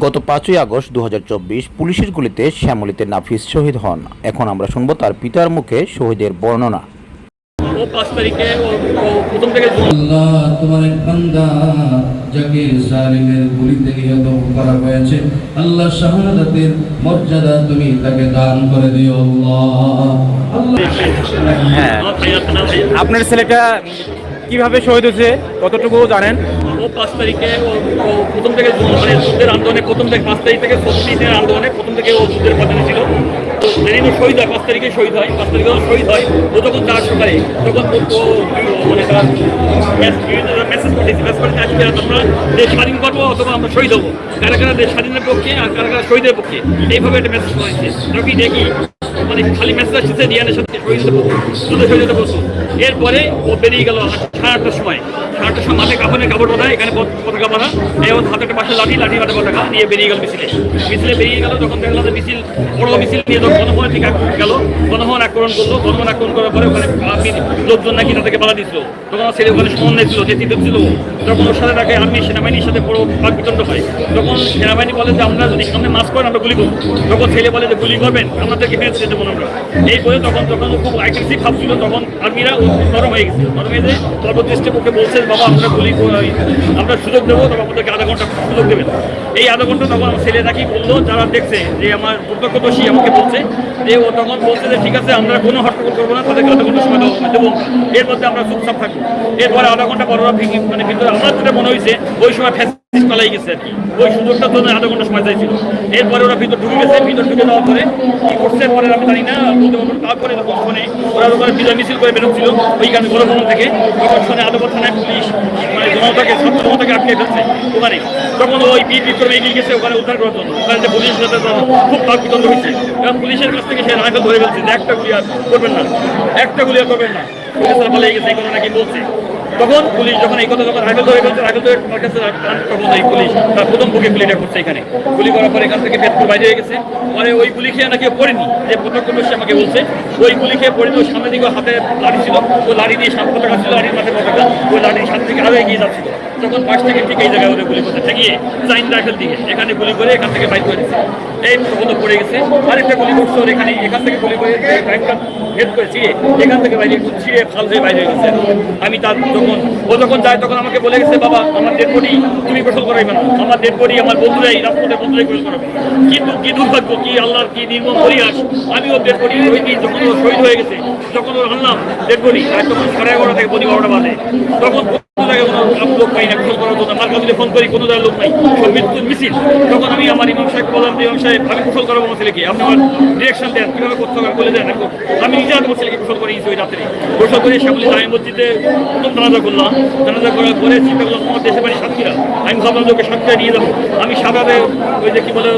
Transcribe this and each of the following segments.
গত পাঁচই আগস্ট দু হাজার চব্বিশ পুলিশের গুলিতে শ্যামলীতে নাফিস শহীদ হন। এখন আমরা শুনব তার পিতার মুখে শহীদের বর্ণনা। ও পাঁচ তারিখে ও ও প্রথম থেকে আল্লাহ তোমার এক বান্দা যাকে জালিমের গুলিতে নিহত করা হয়েছে আল্লাহ শাহাদাতের মর্যাদা তুমি তাকে দান করে দিও আল্লাহ। আল্লাহ হ্যাঁ। আমার ভাই আছে না ভাই আপনার ছেলেটা কীভাবে শহীদ হয়েছে কতটুকু জানেন? ও পাঁচ তারিখে ও প্রথম থেকে মানে যুদ্ধের আন্দোলনে প্রথম থেকে পাঁচ তারিখ থেকে ছত্রিশ দিনের আন্দোলনে প্রথম থেকে ও যুদ্ধের পথে ছিল। তো যেদিন ও শহীদ হয়, পাঁচ তারিখে শহীদ হয়। পাঁচ তারিখে শহীদ হয়। ও যখন চার সকালে, তখন ও মানে তার মেসেজ পাঠিয়েছে। মেসেজ পাঠিয়েছে, আজকে আমরা দেশ স্বাধীন করব অথবা আমরা শহীদ হব। কারা কারা দেশ স্বাধীনের পক্ষে আর কারা কারা শহীদের পক্ষে, এইভাবে একটা মেসেজ করেছে দেখি দেখি মানে খালি মেসেজ আসছে ডিয়ানের সাথে শহীদ যুদ্ধে শহীদ হতে এরপরে ও বেরিয়ে গেল সাড়ে আটটার সময়। সময় মাঠে কাপড়ের কাপড় বাঁধা এখানে পতাকা বাঁধা এবং হাতে একটা পাশে লাঠি লাঠি হাতে পতাকা নিয়ে বেরিয়ে গেল মিছিলে। মিছিলে বেরিয়ে গেল তখন দেখলাম যে মিছিল, বড় মিছিল নিয়ে যখন গণভবনের দিকে গেল, গণভবন আক্রমণ করল, গণভবন আক্রমণ করার পরে ওখানে লোকজন নাকি তাদেরকে বাধা দিচ্ছিল তখন ছেলে ওখানে সমন্বয় ছিল নেতৃত্ব ছিল। তখন ওর সাথে তাকে আর্মি সেনাবাহিনীর সাথে বড় বাক হয়। তখন সেনাবাহিনী বলে যে আমরা যদি সামনে মাস করেন, আমরা গুলি করব। তখন ছেলে বলে যে গুলি করবেন, আমাদেরকে ফেরত যেতে দেবো আমরা। এই বলে তখন তখন খুব অ্যাগ্রেসিভ ভাবছিল, তখন আর্মিরা নরম হয়ে গেছে। নরম হয়ে যে সর্বদৃষ্টি পক্ষে বলছে বাবা, আমরা বলি আমরা সুযোগ দেবো তখন আমাদেরকে আধা ঘণ্টা সুযোগ দেবেন। এই আধা ঘণ্টা তখন আমার ছেলে নাকি বলল, যারা দেখছে, যে আমার প্রত্যক্ষদর্শী আমাকে বলছে, যে ও তখন বলছে যে, ঠিক আছে, আমরা কোনো হট্টগোল করব না, তাদেরকে আধা ঘণ্টা সময় দেবো। এর মধ্যে আমরা চুপচাপ থাকব। এরপরে আধা ঘণ্টা পর মানে ভিতরে আমার যেটা মনে হয়েছে, ওই সময় পালাই গেছে আর কি। ওই সুযোগটার জন্য আধা ঘণ্টা সময় চাইছিল। এরপরে ওরা ভিতর ঢুকে গেছে, ভিতর ঢুকে যাওয়ার পরে কি করছে পরে আমি জানি না, বলতে পারব না। তারপরে যখন শোনে ওরা ওখানে বিজয় মিছিল করে বেরোচ্ছিল, ওইখানে গণভবন থেকে। তখন শোনে আদালত থানায় পুলিশ মানে জনতাকে ছাত্র জনতাকে আটকে ফেলছে ওখানে। তখন ওই বীর বিক্রমে এগিয়ে গেছে, ওখানে উদ্ধার করার জন্য। ওখানে যে পুলিশের সাথে খুব তার বিতন্ড হয়েছে। এবং পুলিশের কাছ থেকে সে রাইফেল ধরে ফেলছে একটা গুলি আর করবেন না, একটা গুলি আর করবেন না। পুলিশের পালিয়ে গেছে, এই নাকি বলছে। তখন পুলিশ যখন এই কথা যখন রাইফেল ধরে ফেলছে, রাইফেল ধরে তোমার কাছে তখন এই পুলিশ। তার প্রথম বুকে গুলিটা করছে এখানে। গুলি করার পর এখান থেকে পেটপুর বাইরে হয়ে গেছে। পরে ওই গুলি খেয়ে নাকি পড়েনি। যে সে আমাকে বলছে। ওই গুলি খেয়ে পড়েনি ওই সামনে দিকে হাতে লাড়ি ছিল। ওই লাড়ি দিয়ে সাত পতাকা ছিল লাড়ির মাথায় পতাকা। ওই লাড়ির সামনে থেকে আরও এগিয়ে যাচ্ছিল। তখন পাশ থেকে ঠিক এই জায়গায় ওদের গুলি করতে ঠেকিয়ে চাইন রাইফেল দিয়ে। এখানে গুলি করে এখান থেকে বাইক করে দিচ্ছে এই প্রথম পড়ে গেছে। আরেকটা গুলি করছে ওর এখানে। এখান থেকে গুলি করে বাইকটা হেড করে এখান থেকে বাইরে ছিঁড়ে ফাল হয়ে বাইরে গেছে। আমি তার যখন ও যখন যায়, তখন আমাকে বলে গেছে, বাবা, আমার ডেড বডি তুমি গোসল করাইবে না। আমার ডেড বডি আমার বন্ধুরাই, রাজপথের বন্ধুরাই গোসল করাবে কিন্তু কি দুর্ভাগ্য, কি আল্লাহর কি নির্মম পরিহাস। আমি ওর ডেড বডি ওই দিন যখন ও শহীদ হয়ে গেছে, যখন ওর আনলাম ডেড বডি আর তখন সাড়ে এগারোটা থেকে বডি বারোটা বাজে। তখন লোক পাই না গোসল করার জন্য তার কাছে ফোন করি, কোনো জায়গায় লোক সব মৃত্যুর মিছিল। তখন আমি আমার ইমাম সাহেব বললাম যে, ইমাম সাহেব, আমি কুশল করাবো আমার ছেলেকে আপনি আমার ডিরেকশন দেন। কীভাবে করতে হবে বলে দেন আমি নিজে আমার ছেলেকে কুশল করে গেছি ওই রাত্রে। কুশল করে শ্যামলি জামে মসজিদে প্রথম জানাজা করলাম। জানাজা করার পরে চিন্তা করলাম আমার সাতক্ষীরা আমি ভাবলাম ওকে সাতক্ষীরা নিয়ে যাব। আমি সাদাতে ওই যে কি বলে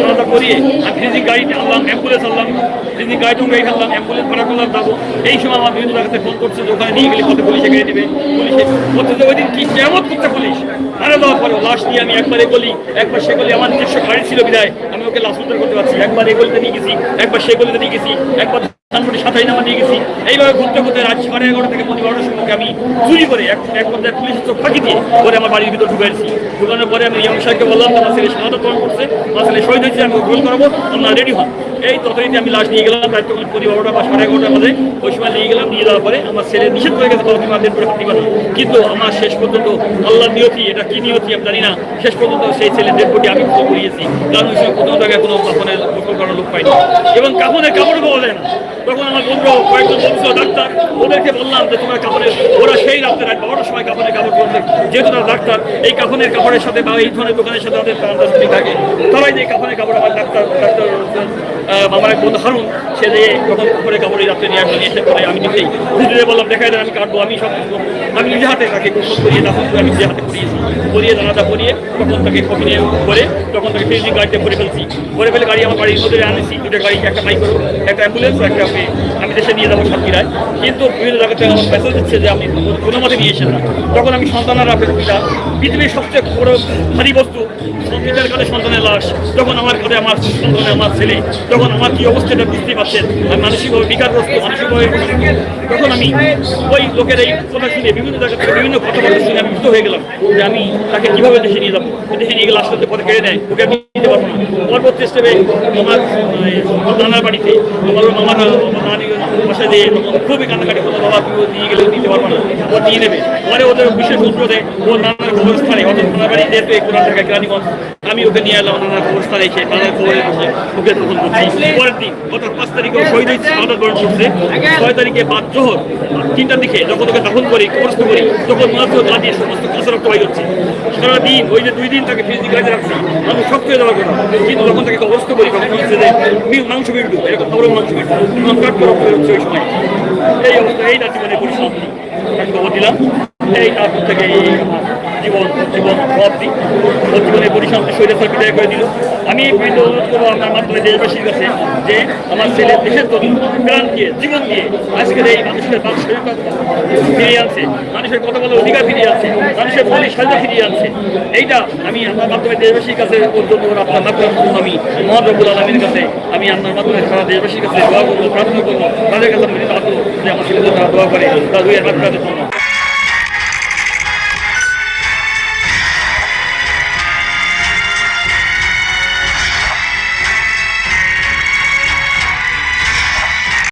জানাজা করিয়ে আমি ফিজিক গাড়িতে আনলাম অ্যাম্বুলেন্স আনলাম। ফিজিক গাড়িতেও গাড়ি ফেললাম অ্যাম্বুলেন্স ভাড়া করলাম যাব এই সময় আমার বিভিন্ন জায়গাতে ফোন করছে যে ওখানে নিয়ে গেলে কত পুলিশে গাড়ি দেবে, পুলিশে বলছে যে ওই দিন কি কেমন করছে পুলিশ? আরে দেওয়ার পরে লাশ নিয়ে আমি একবার এগোলি একবার সে গলি আমার নিজস্ব গাড়ি ছিল বিদায়, আমি ওকে লাশ উদ্ধার করতে পারছি একবার এগোলিতে নিয়ে গেছি, একবার সে গলিতে নিয়ে গেছি, একবার ছেলে বরণ করছে গেছে কিন্তু আমার শেষ পর্যন্ত আল্লাহ নিয়তি, এটা কি নিয়তি আমি জানি না। শেষ পর্যন্ত সেই ছেলে কোটি আমি করিয়েছি। কারণ ওই কোনো জায়গায় কোনো করার লোক পাইনি। এবং কাপড়ের কাপড় পাওয়া তখন আমার বন্ধু কয়েকজন বন্ধু ডাক্তার ওদেরকে বললাম যে তোমার কাপড়ে, ওরা সেই রাত্রে রাত বারোটার সময় কাপড়ের কাপড় করবে যেহেতু তারা ডাক্তার, এই কাপড়ের কাপড়ের সাথে বা এই ধরনের দোকানের সাথে তাদের আন্ডারস্ট্যান্ডিং থাকে। তারাই যে কাপড়ের কাপড় আমার ডাক্তার ডাক্তার আমার এক বন্ধু হারুন, সে যে তখন কাপড়ের কাপড় রাত্রে নিয়ে আসলে নিয়ে এসে পরে আমি নিজেই হুজুরে বললাম, দেখাই দেন, আমি কাটবো, আমি সব আমি নিজে হাতে তাকে গোসল করিয়ে দাফন আমি নিজে হাতে করিয়েছি করিয়ে জানাজা করিয়ে তখন তাকে কফিনে করে, তখন তাকে ফিজিং গাড়িতে করে ফেলছি। করে ফেলে গাড়ি আমার বাড়ির মধ্যে আনেছি দুটো গাড়ি, একটা মাইক্রো, একটা অ্যাম্বুলেন্স, একটা আমি আমি দেশে নিয়ে যাব সাতক্ষীরায় কিন্তু বিভিন্ন জায়গাতে আমার মেসেজ দিচ্ছে যে আপনি কোনো মতে নিয়ে এসেন তখন আমি সন্তানের আপেক্ষিতা পৃথিবীর সবচেয়ে বড় ভারী বস্তু সন্তানের কাছে সন্তানের লাশ তখন আমার কাছে আমার সন্তানের আমার ছেলে তখন আমার কি অবস্থাটা বুঝতেই পারছেন আমি মানসিকভাবে বিকারগ্রস্ত, মানসিকভাবে তখন আমি ওই লোকের এই কথা শুনে, বিভিন্ন জায়গা থেকে বিভিন্ন কথাবার্তা শুনে আমি মুক্ত হয়ে গেলাম যে আমি তাকে কীভাবে দেশে নিয়ে যাব? দেশে নিয়ে গেলে আসলে পথে কেড়ে নেয়, ওকে পরবর্তী স্টেপে আমার নানার বাড়িতে আমার আমার নানি বসা দিয়ে খুবই কান্নাকাটি করতো বাবা তুই নিয়ে গেলে দিতে পারব না, ও নিয়ে নেবে পরে ওদের বিশেষ অনুরোধে ও নানার কবরস্থানে অর্থাৎ নানার বাড়ি যেহেতু কোরআন ঢাকা কেরানীগঞ্জ আমি ওকে নিয়ে এলাম নানার কবরস্থানে এসে নানার খবরে বসে ওকে তখন বলছি, পরের দিন, গত পাঁচ তারিখে শহীদ হয়েছে শাহাদ বরণ করছে ছয় তারিখে বাদ জোহর তিনটার দিকে যখন ওকে দখল করি, কবরস্থ করি, তখন মাত্র গা দিয়ে সমস্ত কাঁচা রক্ত হয়ে যাচ্ছে সারাদিন ওই যে দুই দিন তাকে ফিজিক্যাল কাজে রাখছি মানুষ শক্ত হয়ে যাওয়ার কথা কিন্তু যখন তাকে কবরস্থ করি, তখন হচ্ছে যে মাংস বিন্দু এরকম বড় মাংস বিন্দু কাট করে বেরোচ্ছে ওই সময়। এই অবস্থা, এই তার জীবনে পরিসমাপ্তি। আমি খবর দিলাম। এই তারপর থেকে এই জীবন জীবন সমাপ্তি। পরিসমাপ্তি শরীরে স্যার বিদায় করে দিল। আমি কিন্তু অনুরোধ করব আপনার মাধ্যমে দেশবাসীর কাছে যে আমার ছেলে দেশের জন্য প্রাণ দিয়ে, জীবন দিয়ে আজকের এই মানুষের মানুষ ফিরিয়ে আনছে। মানুষের কথা বলার অধিকার ফিরিয়ে আনছে। মানুষের মৌলিক স্বাধীনতা ফিরিয়ে আনছে। এইটা আমি আপনার মাধ্যমে দেশবাসীর কাছে ওর আপনার মাধ্যমে আমি। মহানবুল আলমীর কাছে আমি আপনার মাধ্যমে সারা দেশবাসীর কাছে দোয়া করব, প্রার্থনা করব। তাদের কাছে আমি যে আমার ছেলেদের তারা দোয়া করে, তারা দুই হাত জন্য